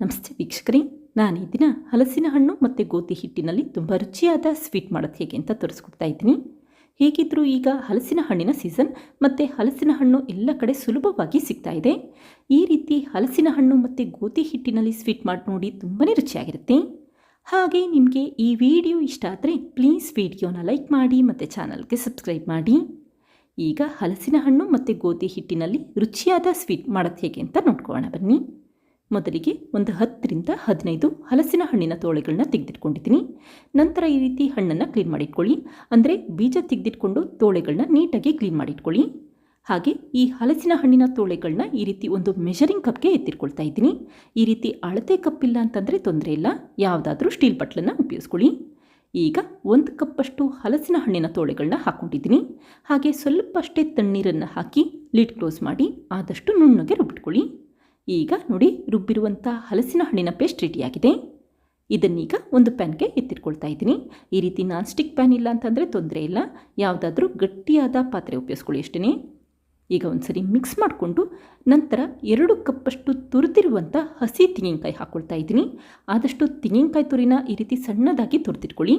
ನಮಸ್ತೆ ವೀಕ್ಷಕರೇ, ನಾನು ಈ ದಿನ ಹಲಸಿನ ಹಣ್ಣು ಮತ್ತು ಗೋಧಿ ಹಿಟ್ಟಿನಲ್ಲಿ ತುಂಬ ರುಚಿಯಾದ ಸ್ವೀಟ್ ಮಾಡೋದು ಹೇಗೆ ಅಂತ ತೋರಿಸ್ಕೊಡ್ತಾ ಇದ್ದೀನಿ. ಹೇಗಿದ್ದರೂ ಈಗ ಹಲಸಿನ ಹಣ್ಣಿನ ಸೀಸನ್ ಮತ್ತು ಹಲಸಿನ ಹಣ್ಣು ಎಲ್ಲ ಕಡೆ ಸುಲಭವಾಗಿ ಸಿಗ್ತಾ ಇದೆ. ಈ ರೀತಿ ಹಲಸಿನ ಹಣ್ಣು ಮತ್ತು ಗೋಧಿ ಹಿಟ್ಟಿನಲ್ಲಿ ಸ್ವೀಟ್ ಮಾಡಿ ನೋಡಿ ತುಂಬಾ ರುಚಿಯಾಗಿರುತ್ತೆ. ಹಾಗೆ ನಿಮಗೆ ಈ ವಿಡಿಯೋ ಇಷ್ಟ ಆದರೆ ಪ್ಲೀಸ್ ವಿಡಿಯೋನ ಲೈಕ್ ಮಾಡಿ ಮತ್ತು ಚಾನಲ್ಗೆ ಸಬ್ಸ್ಕ್ರೈಬ್ ಮಾಡಿ. ಈಗ ಹಲಸಿನ ಹಣ್ಣು ಮತ್ತು ಗೋಧಿ ಹಿಟ್ಟಿನಲ್ಲಿ ರುಚಿಯಾದ ಸ್ವೀಟ್ ಮಾಡೋದು ಹೇಗೆ ಅಂತ ನೋಡ್ಕೊಳ್ಳೋಣ ಬನ್ನಿ. ಮೊದಲಿಗೆ ಒಂದು ಹತ್ತರಿಂದ ಹದಿನೈದು ಹಲಸಿನ ಹಣ್ಣಿನ ತೋಳೆಗಳನ್ನ ತೆಗೆದಿಟ್ಕೊಂಡಿದ್ದೀನಿ. ನಂತರ ಈ ರೀತಿ ಹಣ್ಣನ್ನು ಕ್ಲೀನ್ ಮಾಡಿಟ್ಕೊಳ್ಳಿ. ಅಂದರೆ ಬೀಜ ತೆಗೆದಿಟ್ಕೊಂಡು ತೋಳೆಗಳನ್ನ ನೀಟಾಗಿ ಕ್ಲೀನ್ ಮಾಡಿಟ್ಕೊಳ್ಳಿ. ಹಾಗೆ ಈ ಹಲಸಿನ ಹಣ್ಣಿನ ತೋಳೆಗಳನ್ನ ಈ ರೀತಿ ಒಂದು ಮೆಷರಿಂಗ್ ಕಪ್ಗೆ ಎತ್ತಿಟ್ಕೊಳ್ತಾ ಇದ್ದೀನಿ. ಈ ರೀತಿ ಅಳತೆ ಕಪ್ ಇಲ್ಲ ಅಂತಂದರೆ ತೊಂದರೆ ಇಲ್ಲ. ಯಾವುದಾದ್ರೂ ಸ್ಟೀಲ್ ಬಟ್ಲನ್ನು ಉಪಯೋಗಿಸ್ಕೊಳ್ಳಿ. ಈಗ ಒಂದು ಕಪ್ಪಷ್ಟು ಹಲಸಿನ ಹಣ್ಣಿನ ತೋಳೆಗಳನ್ನ ಹಾಕ್ಕೊಂಡಿದ್ದೀನಿ. ಹಾಗೆ ಸ್ವಲ್ಪ ಅಷ್ಟೇ ತಣ್ಣೀರನ್ನು ಹಾಕಿ ಲಿಡ್ ಕ್ಲೋಸ್ ಮಾಡಿ ಆದಷ್ಟು ನುಣ್ಣಗೆ ರುಬ್ಬಿಟ್ಕೊಳ್ಳಿ. ಈಗ ನೋಡಿ ರುಬ್ಬಿರುವಂಥ ಹಲಸಿನ ಹಣ್ಣಿನ ಪೇಸ್ಟ್ ರೆಡಿಯಾಗಿದೆ ಇದನ್ನೀಗ ಒಂದು ಪ್ಯಾನ್ಗೆ ಎತ್ತಿಟ್ಕೊಳ್ತಾ ಇದ್ದೀನಿ. ಈ ರೀತಿ ನಾನ್ ಸ್ಟಿಕ್ ಪ್ಯಾನ್ ಇಲ್ಲ ಅಂತಂದರೆ ತೊಂದರೆ ಇಲ್ಲ. ಯಾವುದಾದ್ರೂ ಗಟ್ಟಿಯಾದ ಪಾತ್ರೆ ಉಪಯೋಗಿಸ್ಕೊಳ್ಳಿ ಅಷ್ಟೇ ಈಗ ಒಂದ್ಸರಿ ಮಿಕ್ಸ್ ಮಾಡಿಕೊಂಡು ನಂತರ ಎರಡು ಕಪ್ಪಷ್ಟು ತುರಿದಿರುವಂಥ ಹಸಿ ತೆಂಗಿನಕಾಯಿ ಹಾಕ್ಕೊಳ್ತಾ ಇದ್ದೀನಿ. ಆದಷ್ಟು ತೆಂಗಿನಕಾಯಿ ತುರಿನ ಈ ರೀತಿ ಸಣ್ಣದಾಗಿ ತುರಿದಿಟ್ಕೊಳ್ಳಿ.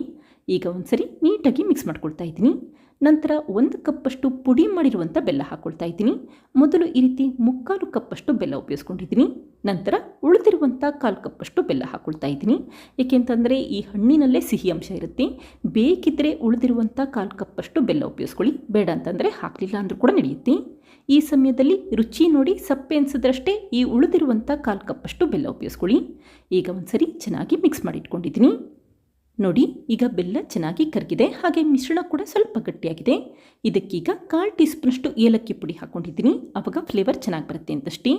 ಈಗ ಒಂದ್ಸರಿ ನೀಟಾಗಿ ಮಿಕ್ಸ್ ಮಾಡ್ಕೊಳ್ತಾ ಇದ್ದೀನಿ. ನಂತರ ಒಂದು ಕಪ್ಪಷ್ಟು ಪುಡಿ ಮಾಡಿರುವಂಥ ಬೆಲ್ಲ ಹಾಕ್ಕೊಳ್ತಾ ಇದ್ದೀನಿ. ಮೊದಲು ಈ ರೀತಿ ಮುಕ್ಕಾಲು ಕಪ್ಪಷ್ಟು ಬೆಲ್ಲ ಉಪಯೋಗಿಸ್ಕೊಂಡಿದ್ದೀನಿ. ನಂತರ ಉಳಿದಿರುವಂಥ ಕಾಲು ಕಪ್ಪಷ್ಟು ಬೆಲ್ಲ ಹಾಕ್ಕೊಳ್ತಾ ಇದ್ದೀನಿ. ಏಕೆಂತಂದರೆ ಈ ಹಣ್ಣಿನಲ್ಲೇ ಸಿಹಿ ಅಂಶ ಇರುತ್ತೆ. ಬೇಕಿದ್ದರೆ ಉಳಿದಿರುವಂಥ ಕಾಲು ಕಪ್ಪಷ್ಟು ಬೆಲ್ಲ ಉಪಯೋಗಿಸ್ಕೊಳ್ಳಿ. ಬೇಡ ಅಂತಂದರೆ ಹಾಕಲಿಲ್ಲ ಅಂದರೂ ಕೂಡ ನಡೆಯುತ್ತೆ. ಈ ಸಮಯದಲ್ಲಿ ರುಚಿ ನೋಡಿ ಸಪ್ಪೆ ಅನಿಸಿದ್ರಷ್ಟೇ ಈ ಉಳಿದಿರುವಂಥ ಕಾಲು ಕಪ್ಪಷ್ಟು ಬೆಲ್ಲ ಉಪಯೋಗಿಸ್ಕೊಳ್ಳಿ. ಈಗ ಒಂದ್ಸರಿ ಚೆನ್ನಾಗಿ ಮಿಕ್ಸ್ ಮಾಡಿ ಇಟ್ಕೊಂಡಿದ್ದೀನಿ ನೋಡಿ, ಈಗ ಬೆಲ್ಲ ಚೆನ್ನಾಗಿ ಕರಗಿದೆ. ಹಾಗೆ ಮಿಶ್ರಣ ಕೂಡ ಸ್ವಲ್ಪ ಗಟ್ಟಿಯಾಗಿದೆ. ಇದಕ್ಕೀಗ ಕಾಲು ಟೀ ಸ್ಪೂನಷ್ಟು ಏಲಕ್ಕಿ ಪುಡಿ ಹಾಕ್ಕೊಂಡಿದ್ದೀನಿ ಆವಾಗ ಫ್ಲೇವರ್ ಚೆನ್ನಾಗಿ ಬರುತ್ತೆ ಅಂತಷ್ಟೇ.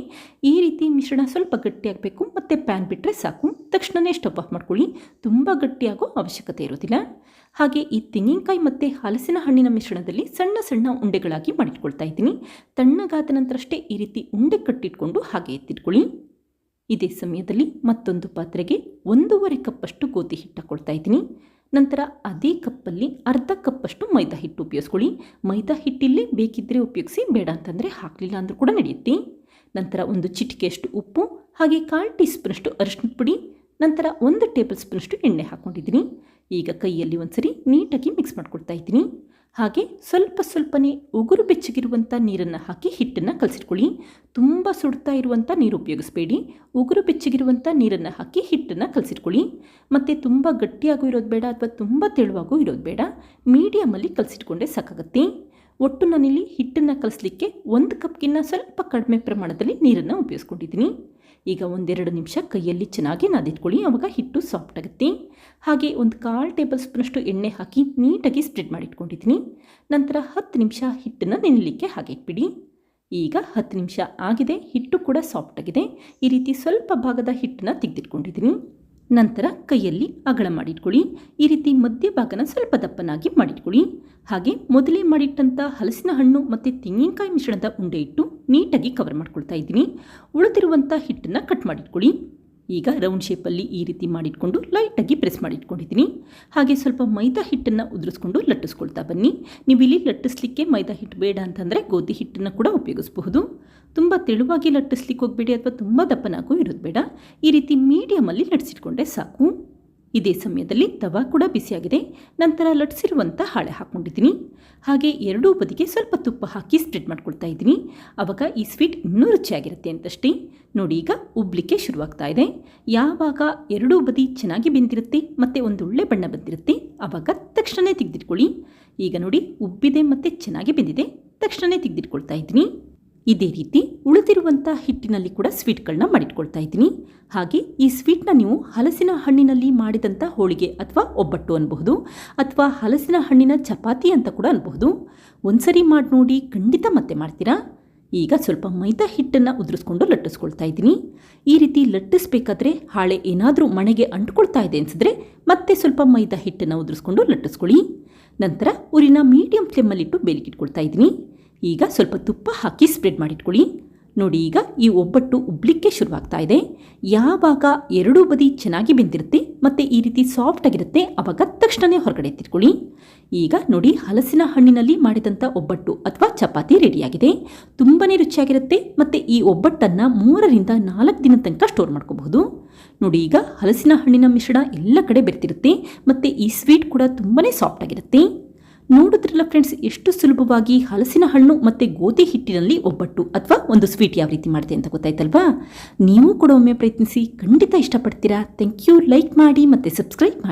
ಈ ರೀತಿ ಮಿಶ್ರಣ ಸ್ವಲ್ಪ ಗಟ್ಟಿಯಾಗಬೇಕು. ಮತ್ತು ಪ್ಯಾನ್ ಬಿಟ್ಟರೆ ಸಾಕು. ತಕ್ಷಣವೇ ಸ್ಟವ್ ಆಫ್ ಮಾಡ್ಕೊಳ್ಳಿ. ತುಂಬ ಗಟ್ಟಿಯಾಗೋ ಅವಶ್ಯಕತೆ ಇರೋದಿಲ್ಲ. ಹಾಗೆ ಈ ತೆಂಗಿನಕಾಯಿ ಮತ್ತು ಹಲಸಿನ ಹಣ್ಣಿನ ಮಿಶ್ರಣದಲ್ಲಿ ಸಣ್ಣ ಸಣ್ಣ ಉಂಡೆಗಳಾಗಿ ಮಾಡಿಟ್ಕೊಳ್ತಾ ಇದ್ದೀನಿ. ತಣ್ಣಗಾದ ನಂತರಷ್ಟೇ ಈ ರೀತಿ ಉಂಡೆ ಕಟ್ಟಿಟ್ಕೊಂಡು ಹಾಗೆ ಎತ್ತಿಟ್ಕೊಳ್ಳಿ. ಇದೇ ಸಮಯದಲ್ಲಿ ಮತ್ತೊಂದು ಪಾತ್ರೆಗೆ ಒಂದೂವರೆ ಕಪ್ಪಷ್ಟು ಗೋಧಿ ಹಿಟ್ಟು ಹಾಕ್ಕೊಳ್ತಾ ಇದ್ದೀನಿ. ನಂತರ ಅದೇ ಕಪ್ಪಲ್ಲಿ ಅರ್ಧ ಕಪ್ಪಷ್ಟು ಮೈದಾ ಹಿಟ್ಟು ಉಪಯೋಗಿಸ್ಕೊಳ್ಳಿ. ಮೈದಾ ಹಿಟ್ಟಿಲ್ಲಿ ಬೇಕಿದ್ದರೆ ಉಪಯೋಗಿಸಿ, ಬೇಡ ಅಂತಂದರೆ ಹಾಕಲಿಲ್ಲ ಅಂದರೂ ಕೂಡ ನಡೆಯುತ್ತೆ. ನಂತರ ಒಂದು ಚಿಟಿಕೆಯಷ್ಟು ಉಪ್ಪು, ಹಾಗೆ ಕಾಲು ಟೀ ಸ್ಪೂನಷ್ಟು ಅರಿಶಿನ ಪುಡಿ, ನಂತರ ಒಂದು ಟೇಬಲ್ ಸ್ಪೂನಷ್ಟು ಎಣ್ಣೆ ಹಾಕ್ಕೊಂಡಿದ್ದೀನಿ ಈಗ ಕೈಯಲ್ಲಿ ಒಂದ್ಸರಿ ನೀಟಾಗಿ ಮಿಕ್ಸ್ ಮಾಡ್ಕೊಳ್ತಾ ಇದ್ದೀನಿ. ಹಾಗೆ ಸ್ವಲ್ಪ ಸ್ವಲ್ಪನೇ ಉಗುರು ಬೆಚ್ಚಗಿರುವಂಥ ನೀರನ್ನು ಹಾಕಿ ಹಿಟ್ಟನ್ನು ಕಲಸಿಟ್ಕೊಳ್ಳಿ. ತುಂಬ ಸುಡ್ತಾ ಇರುವಂಥ ನೀರು ಉಪಯೋಗಿಸ್ಬೇಡಿ. ಉಗುರು ಬೆಚ್ಚಗಿರುವಂಥ ನೀರನ್ನು ಹಾಕಿ ಹಿಟ್ಟನ್ನು ಕಲಸಿಟ್ಕೊಳ್ಳಿ. ಮತ್ತು ತುಂಬ ಗಟ್ಟಿಯಾಗೂ ಇರೋದು ಬೇಡ ಅಥವಾ ತುಂಬ ತೆಳುವಾಗೂ ಇರೋದು ಬೇಡ. ಮೀಡಿಯಮಲ್ಲಿ ಕಲಸಿಟ್ಕೊಂಡೆ ಸಾಕಾಗುತ್ತೆ. ಒಟ್ಟು ನಾನಿಲ್ಲಿ ಹಿಟ್ಟನ್ನು ಕಲಿಸ್ಲಿಕ್ಕೆ ಒಂದು ಕಪ್ಗಿನ್ನ ಸ್ವಲ್ಪ ಕಡಿಮೆ ಪ್ರಮಾಣದಲ್ಲಿ ನೀರನ್ನು ಉಪಯೋಗಿಸ್ಕೊಂಡಿದ್ದೀನಿ. ಈಗ ಒಂದೆರಡು ನಿಮಿಷ ಕೈಯಲ್ಲಿ ಚೆನ್ನಾಗಿ ನಾದಿಟ್ಕೊಳ್ಳಿ, ಅವಾಗ ಹಿಟ್ಟು ಸಾಫ್ಟ್ ಆಗುತ್ತೆ. ಹಾಗೆ ಒಂದು ಕಾಲು ಟೇಬಲ್ ಸ್ಪೂನಷ್ಟು ಎಣ್ಣೆ ಹಾಕಿ ನೀಟಾಗಿ ಸ್ಪ್ರೆಡ್ ಮಾಡಿಟ್ಕೊಂಡಿದ್ದೀನಿ. ನಂತರ ಹತ್ತು ನಿಮಿಷ ಹಿಟ್ಟನ್ನು ನೆನಲಿಕ್ಕೆ ಹಾಗೆ ಇಟ್ಬಿಡಿ. ಈಗ ಹತ್ತು ನಿಮಿಷ ಆಗಿದೆ, ಹಿಟ್ಟು ಕೂಡ ಸಾಫ್ಟ್ ಆಗಿದೆ. ಈ ರೀತಿ ಸ್ವಲ್ಪ ಭಾಗದ ಹಿಟ್ಟನ್ನು ತೆಗೆದಿಟ್ಕೊಂಡಿದ್ದೀನಿ. ನಂತರ ಕೈಯಲ್ಲಿ ಅಗಳ ಮಾಡಿಟ್ಕೊಳ್ಳಿ. ಈ ರೀತಿ ಮಧ್ಯಭಾಗನ ಸ್ವಲ್ಪ ದಪ್ಪನಾಗಿ ಮಾಡಿಟ್ಕೊಳ್ಳಿ. ಹಾಗೆ ಮೊದಲೇ ಮಾಡಿಟ್ಟಂಥ ಹಲಸಿನ ಹಣ್ಣು ಮತ್ತು ತೆಂಗಿನಕಾಯಿ ಮಿಶ್ರಣದ ಉಂಡೆ ಇಟ್ಟು ನೀಟಾಗಿ ಕವರ್ ಮಾಡ್ಕೊಳ್ತಾ ಇದ್ದೀನಿ. ಉಳಿದಿರುವಂಥ ಹಿಟ್ಟನ್ನು ಕಟ್ ಮಾಡಿಟ್ಕೊಳ್ಳಿ. ಈಗ ರೌಂಡ್ ಶೇಪಲ್ಲಿ ಈ ರೀತಿ ಮಾಡಿಟ್ಕೊಂಡು ಲೈಟಾಗಿ ಪ್ರೆಸ್ ಮಾಡಿಟ್ಕೊಂಡಿದ್ದೀನಿ. ಹಾಗೆ ಸ್ವಲ್ಪ ಮೈದಾ ಹಿಟ್ಟನ್ನು ಉದುರಿಸ್ಕೊಂಡು ಲಟ್ಟಿಸ್ಕೊಳ್ತಾ ಬನ್ನಿ. ನೀವು ಇಲ್ಲಿ ಲಟ್ಟಿಸ್ಲಿಕ್ಕೆ ಮೈದಾ ಹಿಟ್ಟು ಬೇಡ ಅಂತಂದರೆ ಗೋಧಿ ಹಿಟ್ಟನ್ನು ಕೂಡ ಉಪಯೋಗಿಸಬಹುದು. ತುಂಬ ತೆಳುವಾಗಿ ಲಟ್ಟಿಸ್ಲಿಕ್ಕೆ ಹೋಗಬೇಡಿ, ಅಥವಾ ತುಂಬ ದಪ್ಪನಾಗೂ ಇರೋದು ಬೇಡ. ಈ ರೀತಿ ಮೀಡಿಯಮಲ್ಲಿ ಲಟ್ಟಿಸಿಟ್ಕೊಂಡ್ರೆ ಸಾಕು. ಇದೇ ಸಮಯದಲ್ಲಿ ತವಾ ಕೂಡ ಬಿಸಿಯಾಗಿದೆ. ನಂತರ ಲಟ್ಸಿರುವಂಥ ಹಾಳೆ ಹಾಕ್ಕೊಂಡಿದ್ದೀನಿ. ಹಾಗೆ ಎರಡೂ ಬದಿಗೆ ಸ್ವಲ್ಪ ತುಪ್ಪ ಹಾಕಿ ಸ್ಪ್ರೆಡ್ ಮಾಡ್ಕೊಳ್ತಾ ಇದ್ದೀನಿ. ಆವಾಗ ಈ ಸ್ವೀಟ್ ಇನ್ನೂ ರುಚಿಯಾಗಿರುತ್ತೆ ಅಂತಷ್ಟೇ. ನೋಡಿ ಈಗ ಉಬ್ಲಿಕ್ಕೆ ಶುರುವಾಗ್ತಾ ಇದೆ. ಯಾವಾಗ ಎರಡೂ ಬದಿ ಚೆನ್ನಾಗಿ ಬೆಂದಿರುತ್ತೆ ಮತ್ತು ಒಂದು ಒಳ್ಳೆ ಬಣ್ಣ ಬಂದಿರುತ್ತೆ ಆವಾಗ ತಕ್ಷಣವೇ ತೆಗೆದಿಟ್ಕೊಳ್ಳಿ. ಈಗ ನೋಡಿ ಉಬ್ಬಿದೆ ಮತ್ತು ಚೆನ್ನಾಗಿ ಬೆಂದಿದೆ. ತಕ್ಷಣವೇ ತೆಗೆದಿಟ್ಕೊಳ್ತಾ ಇದ್ದೀನಿ. ಇದೇ ರೀತಿ ಉಳಿದಿರುವಂಥ ಹಿಟ್ಟಿನಲ್ಲಿ ಕೂಡ ಸ್ವೀಟ್ಗಳನ್ನ ಮಾಡಿಟ್ಕೊಳ್ತಾ ಇದ್ದೀನಿ. ಹಾಗೆ ಈ ಸ್ವೀಟ್ನ ನೀವು ಹಲಸಿನ ಹಣ್ಣಿನಲ್ಲಿ ಮಾಡಿದಂಥ ಹೋಳಿಗೆ ಅಥವಾ ಒಬ್ಬಟ್ಟು ಅನ್ಬಹುದು, ಅಥವಾ ಹಲಸಿನ ಹಣ್ಣಿನ ಚಪಾತಿ ಅಂತ ಕೂಡ ಅನ್ಬಹುದು. ಒಂದ್ಸರಿ ಮಾಡಿ ನೋಡಿ ಖಂಡಿತ ಮತ್ತೆ ಮಾಡ್ತೀರಾ? ಈಗ ಸ್ವಲ್ಪ ಮೈದಾ ಹಿಟ್ಟನ್ನು ಉದುರಿಸ್ಕೊಂಡು ಲಟ್ಟಿಸ್ಕೊಳ್ತಾ ಇದ್ದೀನಿ. ಈ ರೀತಿ ಲಟ್ಟಿಸ್ಬೇಕಾದ್ರೆ ಹಾಳೆ ಏನಾದರೂ ಮಣೆಗೆ ಅಂಟ್ಕೊಳ್ತಾ ಇದೆ ಅನಿಸಿದ್ರೆ ಮತ್ತೆ ಸ್ವಲ್ಪ ಮೈದಾ ಹಿಟ್ಟನ್ನು ಉದುರಿಸ್ಕೊಂಡು ಲಟ್ಟಿಸ್ಕೊಳ್ಳಿ. ನಂತರ ಊರಿನ ಮೀಡಿಯಂ ಫ್ಲೇಮಲ್ಲಿಟ್ಟು ಬೇಲಿಗಿಟ್ಕೊಳ್ತಾ ಇದ್ದೀನಿ. ಈಗ ಸ್ವಲ್ಪ ತುಪ್ಪ ಹಾಕಿ ಸ್ಪ್ರೆಡ್ ಮಾಡಿಟ್ಕೊಳ್ಳಿ. ನೋಡಿ ಈಗ ಈ ಒಬ್ಬಟ್ಟು ಉಬ್ಲಿಕ್ಕೆ ಶುರುವಾಗ್ತಾ ಇದೆ. ಯಾವಾಗ ಎರಡೂ ಬದಿ ಚೆನ್ನಾಗಿ ಬೆಂದಿರುತ್ತೆ ಮತ್ತು ಈ ರೀತಿ ಸಾಫ್ಟ್ ಆಗಿರುತ್ತೆ ಅವಾಗ ತಕ್ಷಣವೇ ಹೊರಗಡೆ ಎತ್ತಿಟ್ಕೊಳ್ಳಿ. ಈಗ ನೋಡಿ ಹಲಸಿನ ಹಣ್ಣಿನಲ್ಲಿ ಮಾಡಿದಂಥ ಒಬ್ಬಟ್ಟು ಅಥವಾ ಚಪಾತಿ ರೆಡಿಯಾಗಿದೆ. ತುಂಬಾ ರುಚಿಯಾಗಿರುತ್ತೆ ಮತ್ತು ಈ ಒಬ್ಬಟ್ಟನ್ನು ಮೂರರಿಂದ ನಾಲ್ಕು ದಿನ ತನಕ ಸ್ಟೋರ್ ಮಾಡ್ಕೋಬಹುದು. ನೋಡಿ ಈಗ ಹಲಸಿನ ಹಣ್ಣಿನ ಮಿಶ್ರಣ ಎಲ್ಲ ಕಡೆ ಬೆರ್ತಿರುತ್ತೆ ಮತ್ತು ಈ ಸ್ವೀಟ್ ಕೂಡ ತುಂಬಾ ಸಾಫ್ಟ್ ಆಗಿರುತ್ತೆ. ನೋಡಿದ್ರಲ್ಲ ಫ್ರೆಂಡ್ಸ್ ಎಷ್ಟು ಸುಲಭವಾಗಿ ಹಲಸಿನ ಹಣ್ಣು ಮತ್ತು ಗೋಧಿ ಹಿಟ್ಟಿನಲ್ಲಿ ಒಬ್ಬಟ್ಟು ಅಥವಾ ಒಂದು ಸ್ವೀಟ್ ಯಾವ ರೀತಿ ಮಾಡಿದೆ ಅಂತ ಗೊತ್ತಾಯ್ತಲ್ವಾ? ನೀವು ಕೂಡ ಒಮ್ಮೆ ಪ್ರಯತ್ನಿಸಿ, ಖಂಡಿತ ಇಷ್ಟಪಡ್ತೀರಾ? ಥ್ಯಾಂಕ್ ಯು ಲೈಕ್ ಮಾಡಿ ಮತ್ತು ಸಬ್ಸ್ಕ್ರೈಬ್ ಮಾಡಿ.